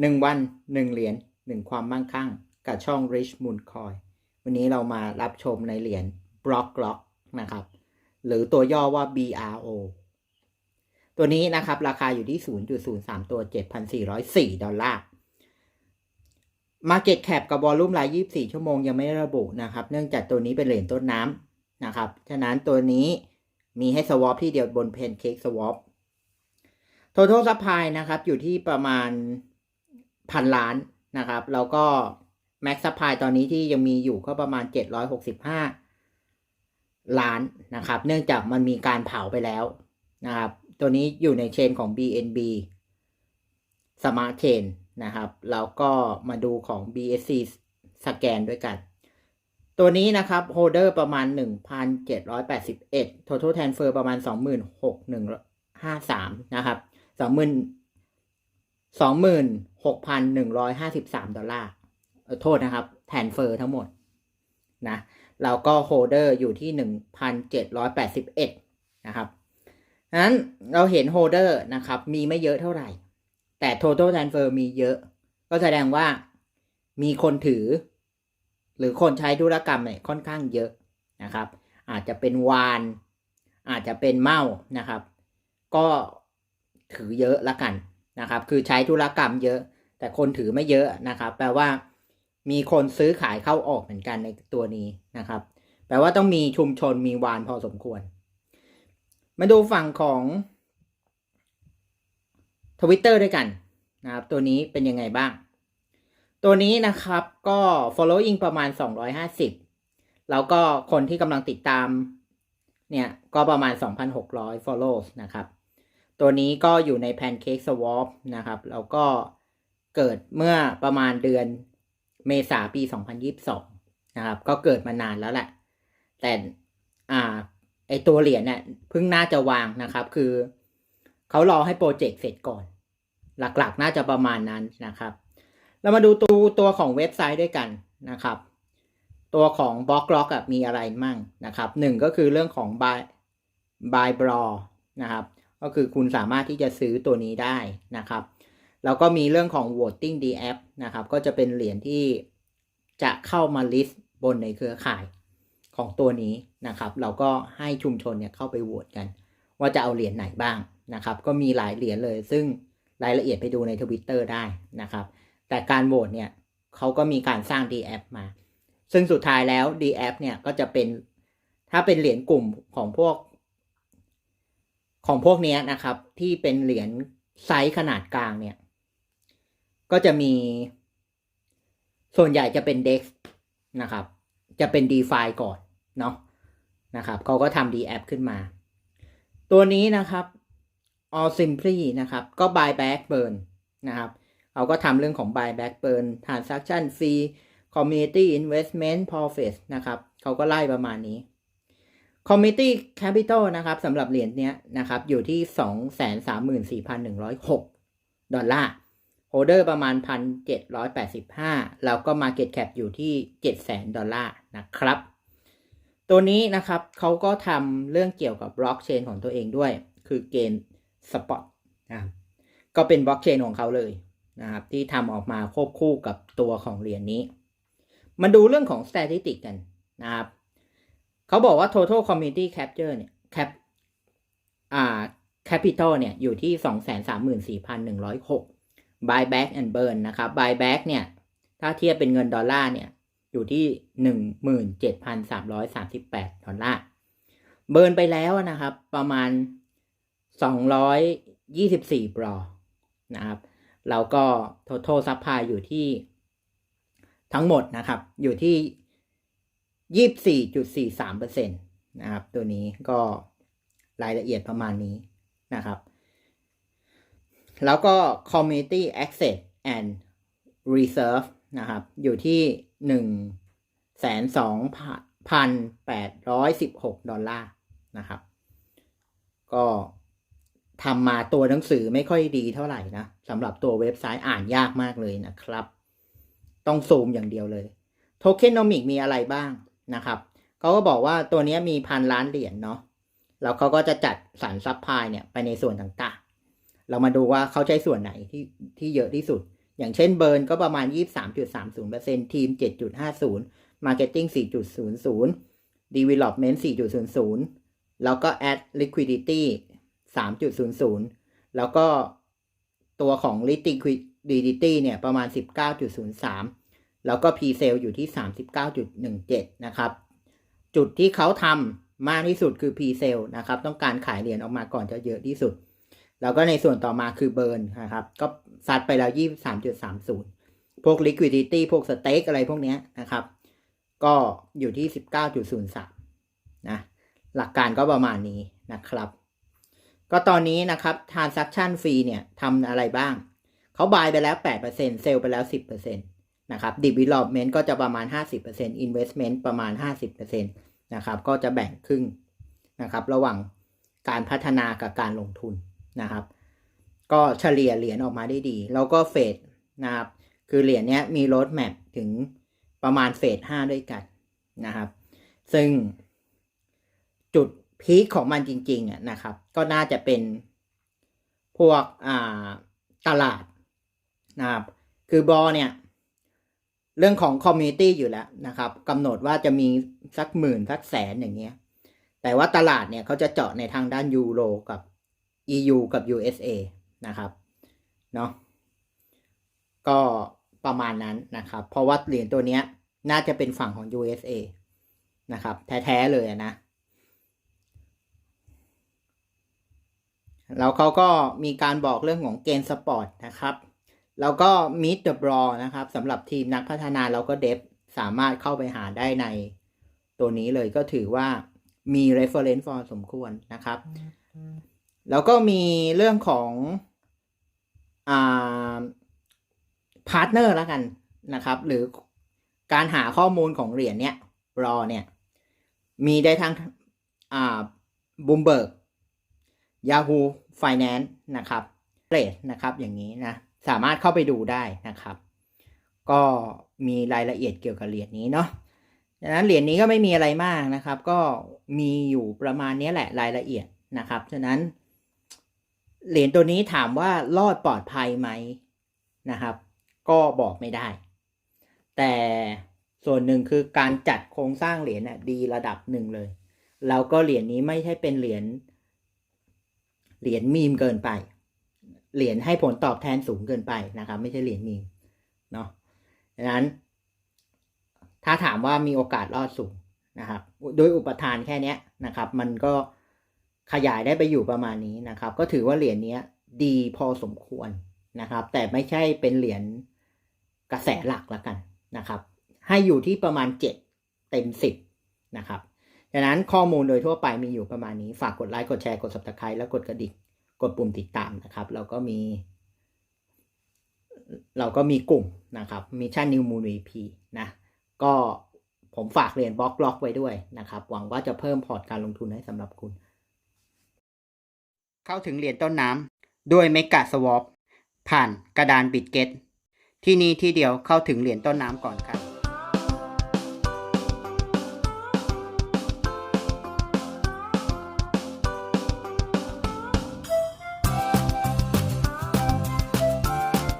หนึ่งวันหนึ่งเหรียญหนึ่งความมั่งคั่ง กับช่อง Rich Moon Coin วันนี้เรามารับชมในเหรียญ Block Lock นะครับ หรือตัวย่อว่า BRO ตัวนี้นะครับราคาอยู่ที่ 0.03 ตัว 7,404 ดอลลาร์ Market Cap กับ Volume ราย 24 ชั่วโมงยังไม่ระบุนะครับ เนื่องจากตัวนี้เป็นเหรียญต้นน้ำนะครับ ฉะนั้นตัวนี้มีให้ swap ที่เดียวบน Pancake Swap Total Supply นะครับอยู่ที่ประมาณ พันล้านนะครับ แล้วก็ Max Supply ตอนนี้ที่ยังมีอยู่ก็ประมาณ 765 ล้านนะครับ เนื่องจากมันมีการเผาไปแล้วนะครับ ตัวนี้อยู่ในเชนของ BNB Smart Chain นะครับ แล้วก็มาดูของ BSC สแกนด้วยกัน ตัวนี้นะครับโฮเดอร์ประมาณ 1,781 Total Transfer ประมาณ 26,153 นะครับ2 0 0 0 26,153 ดอลลาร์โทษนะครับแทนเฟอร์ทั้งหมดนะแล้วก็โฮเดอร์อยู่ที่ 1,781 นะครับนั้นเราเห็นโฮเดอร์นะครับ มีไม่เยอะเท่าไหร่ แต่ total transfer มีเยอะ ก็แสดงว่ามีคนถือ หรือคนใช้ธุรกรรมเนี่ยค่อนข้างเยอะนะครับ อาจจะเป็นวาน อาจจะเป็นเมานะครับ ก็ถือเยอะละกัน นะครับ คือใช้ธุรกรรมเยอะ แต่คนถือไม่เยอะนะครับ แปลว่า มีคนซื้อขายเข้าออกเหมือนกันในตัวนี้นะครับ แปลว่าต้องมีชุมชนมีวานพอสมควร มาดูฝั่งของทวิตเตอร์ด้วยกันนะครับ ตัวนี้เป็นยังไงบ้าง ตัวนี้นะครับก็ following ประมาณ 250 แล้วก็คนที่กำลังติดตามเนี่ยก็ประมาณ 2,600 follows นะครับ ตัวนี้ก็อยู่ใน Pancake Swap นะครับ แล้วก็เกิดเมื่อประมาณเดือนเมษาปี 2022 นะครับ ก็เกิดมานานแล้วแหละ แต่อ่าไอตัวเหรียญเนี่ยเพิ่งน่าจะวางนะครับ คือเขารอให้โปรเจกต์เสร็จก่อน หลักๆ น่าจะประมาณนั้นนะครับ เรามาดูตัวตัวของเว็บไซต์ด้วยกันนะครับ ตัวของบล็อกล็อกมีอะไรมั่งนะครับหนึ่งก็คือเรื่องของ buy buy b r a นะครับ ก็คือคุณสามารถที่จะซื้อตัวนี้ได้นะครับ แล้วก็มีเรื่องของ voting d app นะครับ ก็จะเป็นเหรียญที่จะเข้ามาลิสต์บนในเครือข่ายของตัวนี้นะครับ เราก็ให้ชุมชนเนี่ยเข้าไปโหวตกัน ว่าจะเอาเหรียญไหนบ้างนะครับ ก็มีหลายเหรียญเลย ซึ่งรายละเอียดไปดูในทวิตเตอร์ได้นะครับ แต่การโหวตเนี่ยเขาก็มีการสร้าง d app มา ซึ่งสุดท้ายแล้ว d app เนี่ยก็จะเป็นถ้าเป็นเหรียญกลุ่มของพวก ของพวกนี้นะครับ ที่เป็นเหรียญไซส์ขนาดกลางเนี่ย ก็จะมี ส่วนใหญ่จะเป็น DEX นะครับ จะเป็น DeFi ก่อนเนาะนะครับเขาก็ทำ D app ขึ้นมา ตัวนี้นะครับ all simply นะครับ ก็ buy back burn นะครับเขาก็ทำเรื่องของ buy back burn transaction fee community investment profit นะครับเขาก็ไล่ประมาณนี้ community capital นะครับสำหรับเหรียญเนี้ยนะครับอยู่ที่ 234,106 ดอลลาร์ holder ประมาณ 1,785 แล้วก็ market cap อยู่ที่ 700,000 ดอลลาร์นะครับ ตัวนี้นะครับเขาก็ทำเรื่องเกี่ยวกับบล็อกเชนของตัวเองด้วย คือเกณฑ์สปอตนะครับก็เป็นบล็อกเชนของเขาเลยนะครับที่ทำออกมาควบคู่กับตัวของเหรียญนี้ มาดูเรื่องของ statistic กันนะครับ เขาบอกว่า total community capture เนี่ย cap อ่า capital เนี่ย อยู่ที่ 234,106 buyback and burn นะครับ buyback เนี่ย ถ้าเทียบเป็นเงินดอลลาร์เนี่ย อยู่ที่ 17,338 ดอลลาร์ เบิร์นไปแล้วนะครับ ประมาณ 224บรอนะครับ แล้วก็ total supply อยู่ที่ทั้งหมดนะครับ อยู่ที่ 24.43%นะครับ ตัวนี้ก็รายละเอียดประมาณนี้นะครับ แล้วก็ community access and reserve นะครับ อยู่ที่หนึ่งแสนสองพันแปดร้อยสิบหกดอลลาร์นะครับ ก็ทำมาตัวหนังสือไม่ค่อยดีเท่าไหร่นะสำหรับตัวเว็บไซต์อ่านยากมากเลยนะครับ ต้องซูมอย่างเดียวเลย โทเคนโนมิกมีอะไรบ้าง นะครับเขาก็บอกว่าตัวนี้มีพันล้านเหรียญเนาะแล้วเขาก็จะจัดสรรซับพลายเนี่ยไปในส่วนต่างๆ เรามาดูว่าเขาใช้ส่วนไหนที่ที่เยอะที่สุด อย่างเช่นเบิร์นก็ประมาณ 23.30%ทีม 7.50 Marketing 4.00 Development 4.00 แล้วก็ Ad Liquidity 3.00 แล้วก็ตัวของ Liquidity เนี่ยประมาณ 19.03 แล้วก็ P-Sale อยู่ที่ 39.17 นะครับ จุดที่เขาทำมากที่สุดคือ P-Sale นะครับ ต้องการขายเหรียญออกมาก่อนจะเยอะที่สุด แล้วก็ในส่วนต่อมาคือเบิร์นนะครับ ก็ซัดไปแล้ว 23.30 พวก liquidity พวกสเต็กอะไรพวกนี้นะครับ ก็อยู่ที่ 19.03 นะ หลักการก็ประมาณนี้นะครับ ก็ตอนนี้นะครับ transaction fee เนี่ยทำอะไรบ้าง เขาบายไปแล้ว 8%เซลไปแล้ว 10% นะครับ development ก็จะประมาณ 50% investment ประมาณ 50%นะครับ ก็จะแบ่งครึ่งนะครับ ระหว่างการพัฒนากับการลงทุนนะครับ ก็เฉลี่ยเหรียญออกมาได้ดี แล้วก็เฟดนะครับ คือเหรียญนี้มีโรดแมปถึงประมาณเฟส5ด้วยกันนะครับ ซึ่งจุดพีคของมันจริงๆนะครับ ก็น่าจะเป็นพวกตลาดนะครับ คือบอเนี่ย เรื่องของคอมมูนิตี้อยู่แล้วนะครับกำหนดว่าจะมีสักหมื่นสักแสนอย่างเงี้ย แต่ว่าตลาดเนี่ยเขาจะเจาะในทางด้านยูโรกับ EU กับ USA นะครับเนาะก็ประมาณนั้นนะครับ เพราะว่าเหรียญตัวเนี้ยน่าจะเป็นฝั่งของ USA นะครับ แท้ๆเลยนะ แล้วเขาก็มีการบอกเรื่องของเกณฑ์สปอร์ตนะครับ แล้วก็ Meet the Brawl นะครับสำหรับทีมนักพัฒนาแล้วก็เดฟสามารถเข้าไปหาได้ในตัวนี้เลยก็ถือว่ามี reference พอสมควรนะครับ แล้วก็มีเรื่องของอ่าพาร์ทเนอร์แล้วกันนะครับ หรือการหาข้อมูลของเหรียญเนี้ยรอเนี่ย มีได้ทั้งอ่าบูมเบิร์ก Yahoo Finance นะครับเรดนะครับอย่างนี้นะ สามารถเข้าไปดูได้นะครับ ก็มีรายละเอียดเกี่ยวกับเหรียญนี้เนาะดังนั้นเหรียญนี้ก็ไม่มีอะไรมากนะครับ ก็มีอยู่ประมาณนี้แหละรายละเอียดนะครับฉะนั้น เหรียญตัวนี้ถามว่ารอดปลอดภัยไหมนะครับ ก็บอกไม่ได้ แต่ส่วนหนึ่งคือการจัดโครงสร้างเหรียญน่ะดีระดับหนึ่งเลยแล้วก็เหรียญนี้ไม่ใช่เป็นเหรียญเหรียญมีมเกินไป เหรียญให้ผลตอบแทนสูงเกินไปนะครับ ไม่ใช่เหรียญมีเนาะดังนั้น ถ้าถามว่ามีโอกาสรอดสูงนะครับโดยอุปทานแค่นี้นะครับ มันก็ขยายได้ไปอยู่ประมาณนี้นะครับ ก็ถือว่าเหรียญนี้ดีพอสมควรนะครับ แต่ไม่ใช่เป็นเหรียญกระแสหลักละกันนะครับ ให้อยู่ที่ประมาณ 7 เต็ม 10 นะครับดังนั้นข้อมูลโดยทั่วไปมีอยู่ประมาณนี้ ฝากกดไลค์ กดแชร์ กด subscribe แล้วกดกระดิ่ง กดปุ่มติดตามนะครับเราก็มี เราก็มีกลุ่มนะครับมิชชั่นนิวมูล VP นะก็ผมฝากเรียนบล็อกบล็อกไว้ด้วยนะครับ หวังว่าจะเพิ่มพอร์ตการลงทุนให้สำหรับคุณ เข้าถึงเหรียญต้นน้ำด้วยเมกะสวอปผ่านกระดานบิตเกตที่นี่ที่เดียวเข้าถึงเหรียญต้นน้ำก่อนครับ